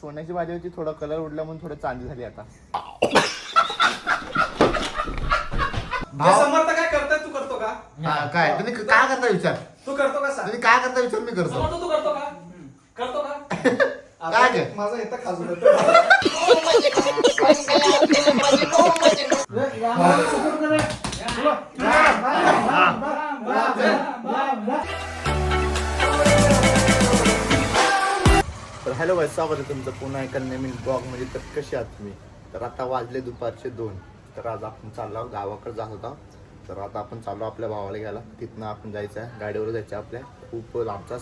सोन्याची भाजी होती थोडा कलर उडला म्हणून थोडं चांदी झाली आता हे समर्थ काय करताय तू करतो का हा, काय तुम्ही काय करता विचार तू करतो का सांग तुम्ही काय करता विचार मी करतो समर्थ तू करतो का करतो का काय आता ग? माझा इथं खाजून येतो. तर हॅलो भाई स्वागत आहे तुमचं पुन्हा एका नवीन ब्लॉगमध्ये. तर कसे आहात तुम्ही? तर आता वाजले दुपारचे दोन. तर आज आपण चाललो आहोत गावाकडे जात होता. तर आता आपण चाललो आपल्या भावाला घ्यायला. तिथनं आपण जायचं आहे गाडीवर जायचं आहे आपल्या. खूप लांबचा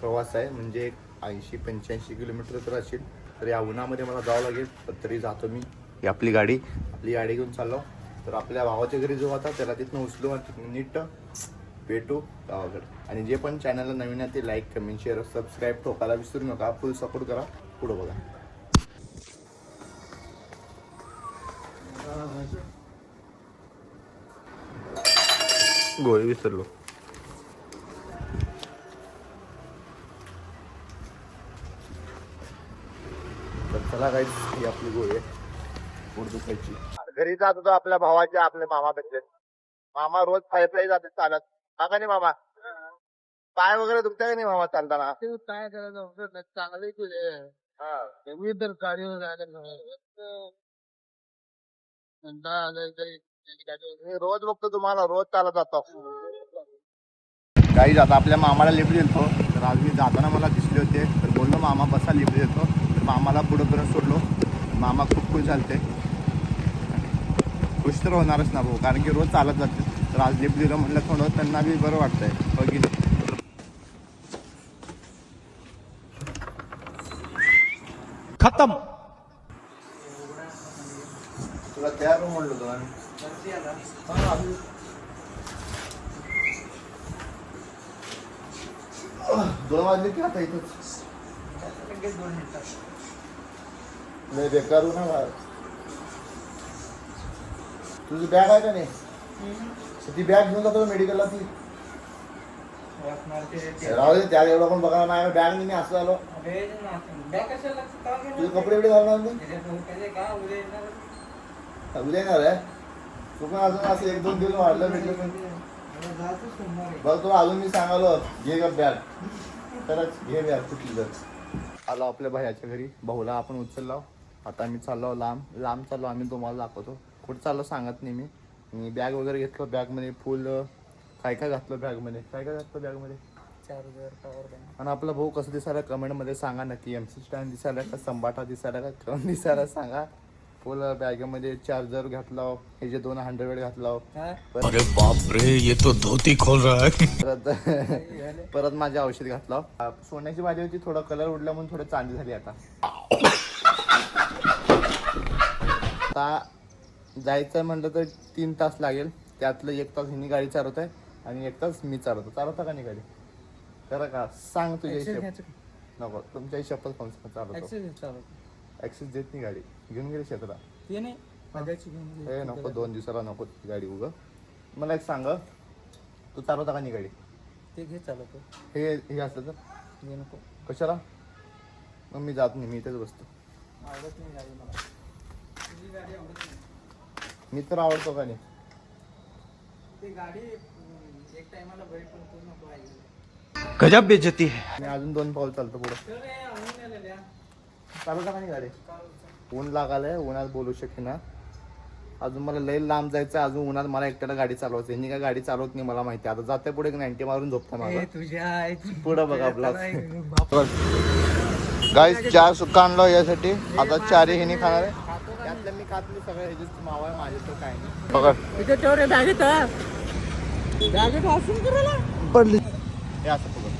प्रवास आहे म्हणजे एक ऐंशी पंच्याऐंशी किलोमीटर तर असेल. तर या उन्हामध्ये मला जावं लागेल पण तरी जातो मी. ही आपली गाडी. आपली गाडी घेऊन चाललो. तर आपल्या भावाच्या घरी जो होता त्याला तिथनं उचलू आणि तिथनं नीट भेटू गावाकडे. आणि जे पण चॅनलला नवीन आहे ते लाईक कमेंट शेअर सबस्क्राईब ठोकायला विसरू नका. फुल सपोर्ट करा. पुढं बघा. गोळी विसरलो. तर चला काही ही आपली गोळी आहे. पोट दुखायची. घरी जात होतो आपल्या भावाच्या आपल्या मामा भेटले मामा रोज पायी जाते चालत. हा का नाही मामा? पाय वगैरे दुखताय का नाही मामा चालताना? ते काय करायचं होतं ना, चांगले केले हा. मी तर मी रोज बघतो तुम्हाला रोज चालत जातो. काही जाता आपल्या मामाला लिफ्ट देतो. तर आज मी जाताना मला दिसले होते. तर बोललो मामा बसा लिफ्ट देतो. तर मामाला पुढं करून सोडलो. मामा खूप खुश झालते. खुश तर होणारच ना भाऊ कारण की रोज चालत जाते. आज लिफ्ट दिलं म्हटलं थोडं त्यांना बी बरं वाटतंय. हो खतम. तुला रूम म्हणलो हा, आह, दोन वाजले की आता इथंच. नाही बेकार. तुझी बॅग आहे का नाही? ती बॅग घेऊन जातो मेडिकलला ती. राहू दे त्या एवढं पण बघा नाही बॅग नाही मी असं आलो. तुझे कपडे एवढे घालणार मी उद्या येणार आहे. तू पण अजून असं एक दोन दिवस वाढलं भेटलं पण बघ तुला अजून मी सांगालो घे ग बॅग तरच घे बॅग कुठली जर आलो आपल्या भायाच्या घरी. भाऊला आपण उचललो. आता आम्ही चाललो लांब. लांब चाललो आम्ही तुम्हाला दाखवतो. कुठं चाललो सांगत नाही मी. मी बॅग वगैरे घेतलं बॅगमध्ये फुल काय काय घातलं बॅगमध्ये काय काय घातलं बॅगमध्ये चार्जर पॉवर बँक आणि आपला भाऊ कसं दिसायला कमेंटमध्ये सांगा नक्की. एम सी स्टँड दिसायला का संबाटा दिसायला का कोण दिसायला सांगा. फुल बॅगेमध्ये चार्जर घातला हे जे दोन हंड्रेड घातला अरे बाप रे ये तो धोती खोल रहा है. परत परत माझे औषध घातलं सोन्याची भाजी होती थोडा कलर उडला म्हणून थोडं चांदी झाली आता. आता जायचं म्हणलं तर तीन तास लागेल. त्यातलं एक तास हिनी गाडी चालवत आहे आणि एक तास मी चालवतो चालवता का नाही गाडी? करा का? सांग तुझ्या हिशोब. नको तुमच्या हिशोबात कोण चालवतो ऍक्सेस देत नाही गाडी. घेऊन गेली. हे. नको दोन दिवसाला नको गाडी उग. मला एक सांग तू चालवता का नाही गाडी? ते घे चालवतो. हे हे असलं तर? नको. कशाला? मग मी जात नाही मी इथेच बसतो. आवडत नाही गाडी मला. गाडी आवडत नाही. मी तर आवडतो का नाही? ती गाडी अं, एक टायमाला बरी पण तू नको आहे. गजब बेचती है। मी अजून दोन पाऊल चालतो पुढं. तर हे आणून आलेल्या चालवता का नाही गाडी. ऊन लागालंय उन्हात बोलू शकेना अजून मला लय लांब जायचं अजून उन्हात मला एकट्याला गाडी चालवायचं यांनी काय गाडी चालवत नाही मला माहिती. आता जाते पुढे नाईन्टी मारून झोपता माझा तुझ्या पुढं बघा आपला. गाईस चार सुका आणलो यासाठी. आता चारही ह्यानी खाणार आहे. मी नाही सगळं ह्याचे मावा आहे माझे तर काय नाही. बघा. तिथे तेवढे बॅगेत बॅगेत असून करायला पडली. हे असं बघा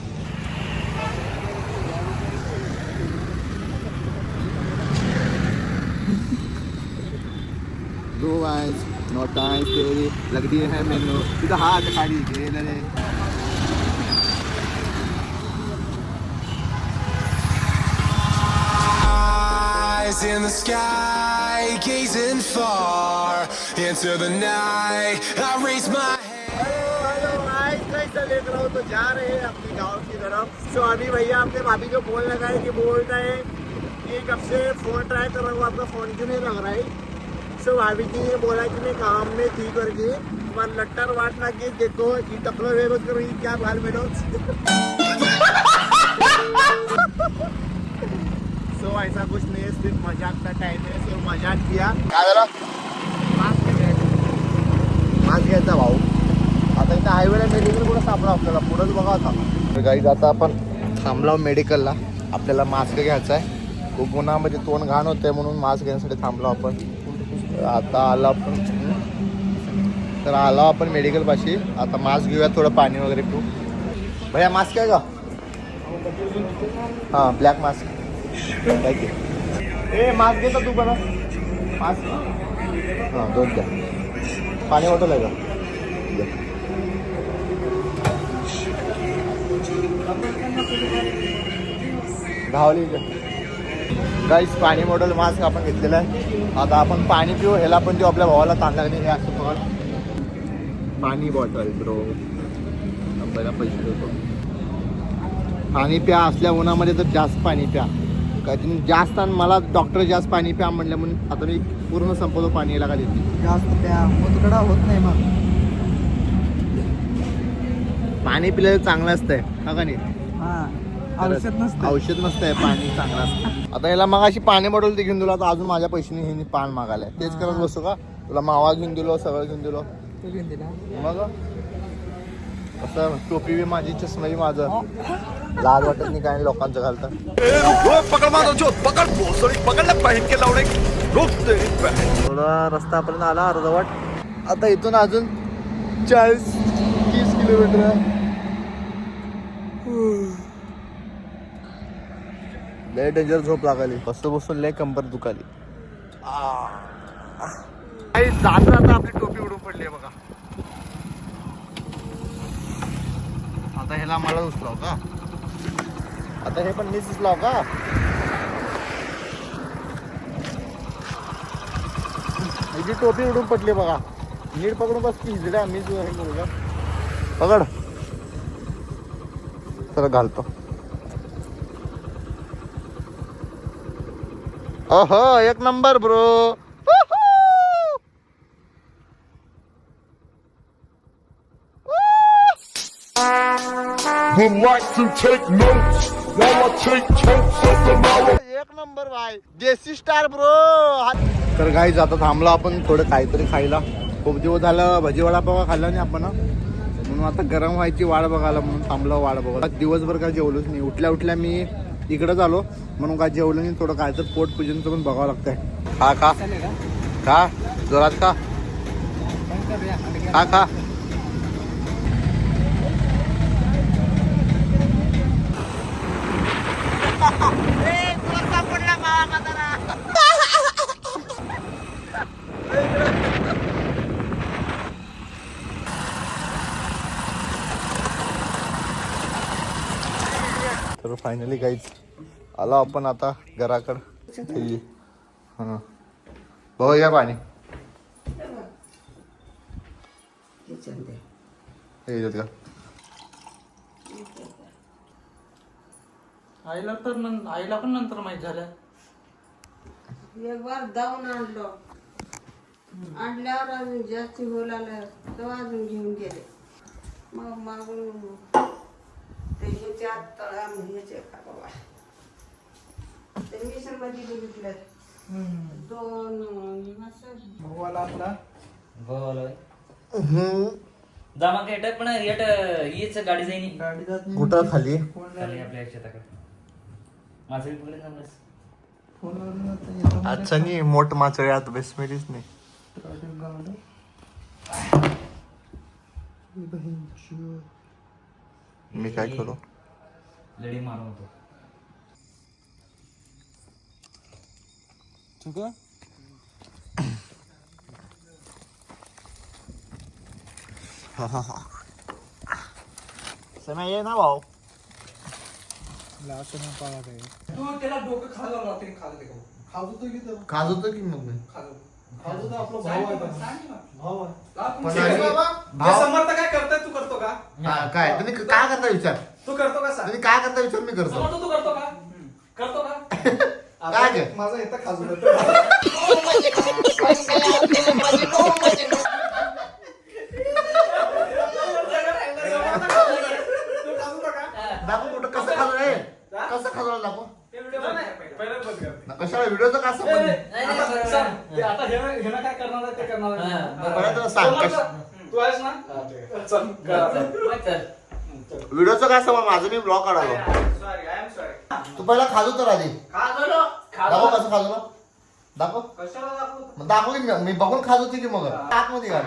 दो आइस नोट तेरी लगती है मैंने. सीधा हाथ खाली दे ले Eyes in the sky, gazing far into the night. I raise my रहा हो तो जा रहे हैं अपने गाँव की तरफ़ सो अभी भैया अपने भाभी को बोल लगा है कि बोल रहे हैं कि कब से फ़ोन ट्राई कर रहा हूँ आपका फ़ोन क्यों नहीं लग रहा है सो भाभी जी ने बोला कि मैं काम में थी करके पर लट्टर वाटना कि देखो ये करो ये क्या बाल में किया झालं? मास्क घ्यायचा. भाऊ. आता इथं हायवेला मेडिकल कुठं सापडा आपल्याला? पुढंच बघा आता. गाईज आता आपण थांबलो मेडिकलला आपल्याला मास्क घ्यायचा आहे. खूप उन्हामध्ये तोंड घाण होतंय म्हणून मास्क घेण्यासाठी थांबलो आपण. तर आता आलो आपण. तर आलो आपण मेडिकल पाशी. आता मास्क घेऊया थोडं पाणी वगैरे पिऊ. भैया मास्क आहे का? हां ब्लॅक मास्क थँक्यू ए मास्क घेतो तू पण पाच. हां दोन द्या. पाणी बॉटल आहे का? द्या. घावली गाईस पाणी बॉटल मास्क आपण घेतलेलं आहे. आता आपण पाणी पिऊ ह्याला पण देऊ. आपल्या भावाला तांदळ नाही हे असं पकड पाणी बॉटल ब्रो पहिला पैसे देतो. पाणी प्या असल्या उन्हामध्ये तर जास्त पाणी प्या. काय तुम्ही जास्त आणि मला डॉक्टर जास्त पाणी प्या म्हणलं म्हणून आता मी पूर्ण संपवतो पाणी याला का देते जास्त त्या मुतकडा होत नाही मग. पाणी पिलेलं चांगलं असतंय. हा का नाही? हा. औषध नसतं औषध नसतंय पाणी चांगलं असतं आता याला मग अशी पाणी बॉटल ते घेऊन दिलो आता अजून माझ्या पैशाने हे पान मागायला. तेच करत बसतो का? तुला मावा घेऊन दिलो सगळं घेऊन दिलो. ते घेऊन दिला. मग? असं टोपी बी माझी चष्मा बी माझं. लाज वाटत नाही काय लोकांचं घालतं. पकड़ जो पकड़ भोसड़ी पकड़ ले पहन के लौड़े रुक तेरी बहन थोडा रस्तापर्यंत आला अर्धवट आता इथून अजून चाळीस तीस किलोमीटर लय डेंजर झोप लागली. बसून बसून लय कंबर दुखाली. जात जाता आपली टोपी उडून पडली आहे बघा आता ह्याला मला उचलाव का आता हे पण मीच उचलाव का? ह्याची टोपी उडून पडली बघा. नीट पकडून बस की हिजड्या मीच हे करू पकड. तर घालतो. अह एक number bro. Would like to take notes while I take totes of the. एक नंबर भाई. देसी स्टार ब्रो तर गाईज आता थांबलो आपण थोडं काहीतरी खायला. खूप दिवस झालं भजी वडापाव खाल्ला नाही आपण. म्हणून आता गरम व्हायची वाट बघायला म्हणून थांबलो वाट बघा दिवसभर काय जेवलोच नाही. उठल्या उठल्या मी इकडं आलो. म्हणून काय जेवलं नाही थोडं काय तर पोट पूजनचं पण बघावं लागतंय. खा खा. चालेल का खा. जोरात घ्या. खा खा. फायनली काहीच आलो आपण आता घराकडं. हां. भाऊ या पाणी. हे आईला तर आईला पण नंतर माहीत झालं. एक बार जाऊन आणलो. आणल्यावर अजून जास्ती बोलायला तेव्हा अजून घेऊन गेले. मग मागून तळा बाबा. ते मिशनमध्ये बघितलं दोन जमा केट पण येट हीच गाडी जाईनी. गाडी जात नाही. कुठं? खाली? फोन खाली आपल्या शेताकडे. माझं बी पकडे जमलंस फोनवरून आता येतो अच्छा नाही मोठ माचळे आता बेसमेलीच नाही. गावलं. ही. मी काय करू? लढी मारून होतो समय ये ना भाऊ. लास्ट में पाला काय? तू त्याला डोकं खालं रात्री खालं ते खाऊ. खाज होतो की मग मी? ना, सांग ना. ला, पण समर्थ काय करताय तू करतो का? काय? तुम्ही काय करता विचार? तू करतो का सांग तुम्ही काय करता विचार मी करतो तू करतो का करतो का काय ग? माझा इथं खाजून दाखव कुठं कसं खाल्लं रे कसं खाल्लं दाखव पहिलं बंद कर. ना कशाला व्हिडिओचं का असं पण नाही, नाही, आता बरोबर सांग, आहे. ते आता हे हे ना काय करणार आहे ते करणार आहे. हा, बरोबर. बरं, तुला सांग, तू आहेस ना कर. मग चल. व्हिडिओचं काय असं माझं मी ब्लॉग काढालो सॉरी आय एम सॉरी तू पहिला खाजू तर आधी. दाखव कसं खाजू दाखव. कशाला मग दाखव की मी- मी बघून खात होती की मग? आतमध्ये घाल.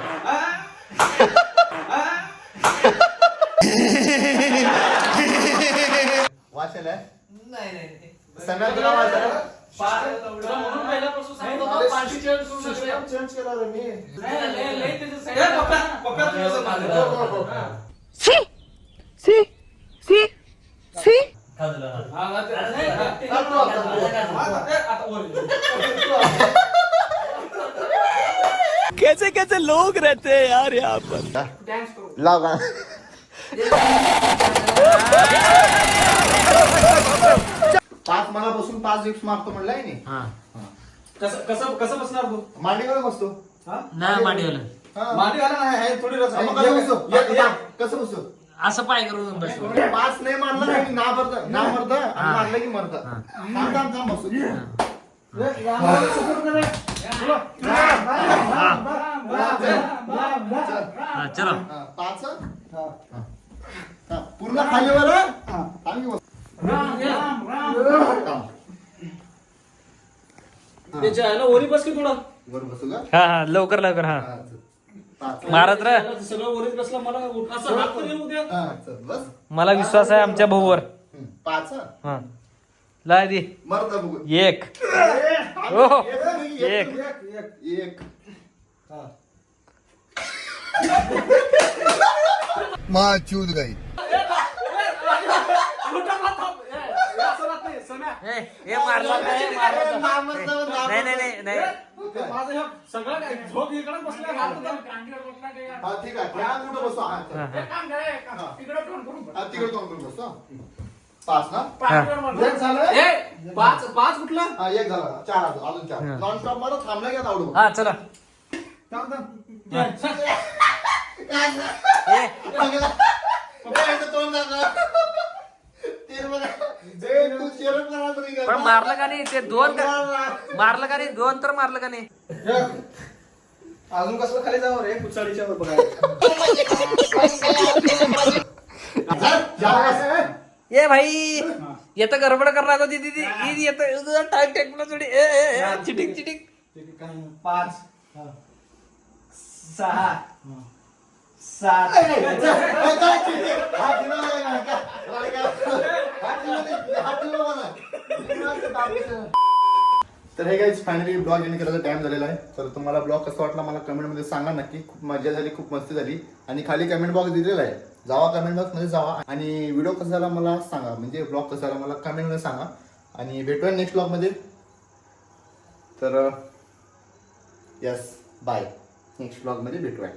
वाचेल नाही नाही नाही. सगळ्यात तुला वाचायला तुला म्हणून पहिल्यापासून सांगत होतो, पाचशे चेंज करू नका. चेंज केला रे मी. लय- लय त्याचं तुझं माझं. हो, हो. हा. खाजलं, हा. हा, हा, ते- नाही, हा, ते- हा, तू आता बोल. आता ते- आता वर ये. कैसे लोग रहते हैं यार यहाँ पर? का पाच मला बसून पाच दिवस मारतो म्हणलाय नी कसं कसं कसं बसणार तू मांडीवर बसतो. हा? नाही मांडीवलं. हा. मांडी घाला नाही आहे थोडी हा, कसं बसतो? असं पाय करून बस पाच नाही मारलं नाही ना मरत ना मरत आणि मारलं की मरत. थांब थांब थांब बसू चलो हा, पाच हा. हा, पूर्ण खाली वर हा. हा. त्याच्या ह्याला वरी बस की थोडं वर बसू का? हा हा लवकर लवकर हा. मारत रा. सगळं बसला मला उठ- असं हात तरी येऊ द्या. हा, चल, बस. मला विश्वास आहे आमच्या भाऊवर. पाच. हा. हा ला दे. मरत बघू. एक. ओ एक एक. हा. मा चूत गई. हे मारला काय मारला काय? नाही नाही नाही नाही. ते माझं हे सगळं काय? झोप इकडे बसल्या हात तर- हा ठीक आहे. हा. हा, हा. तिकडे तोंड करून. हा, बसतो हा. पाच ना? एक झालं? ए, पाच पाच कुठलं? हा एक झाला. चार अजून अजून चार. नॉन स्टॉप मला थांबला घ्या आवडू हा चला. थांब. ए, तोंड. पण मारलं का नाही? ते दोन का मारलं का नाही? दोन तर मारलं का नाही. अजून कसलं खाली जावं रे? कुचाडीच्या वर बघायला. जा, जा. बस. ए भाई येतं गडबड करणार होती दीदी. दीदी येतं टाइम टेकला थोडी ए ए, ए चिटिंग चिटिंग ठीक आहे. पाच हा. सहा. सात. तर हे काही फायनली ब्लॉग एंड करायचा टाइम झालेला आहे. तर तुम्हाला ब्लॉग कसा वाटला मला कमेंटमध्ये सांगा नक्की. खूप मजा झाली खूप मस्ती झाली. आणि खाली कमेंट बॉक्स दिलेला आहे. जावा कमेंट बॉक्समध्ये जावा आणि व्हिडिओ कसा झाला मला सांगा. म्हणजे ब्लॉग कसा झाला मला कमेंटमध्ये सांगा. आणि भेटूया नेक्स्ट ब्लॉगमध्ये तर यस बाय नेक्स्ट ब्लॉगमध्ये भेटूया.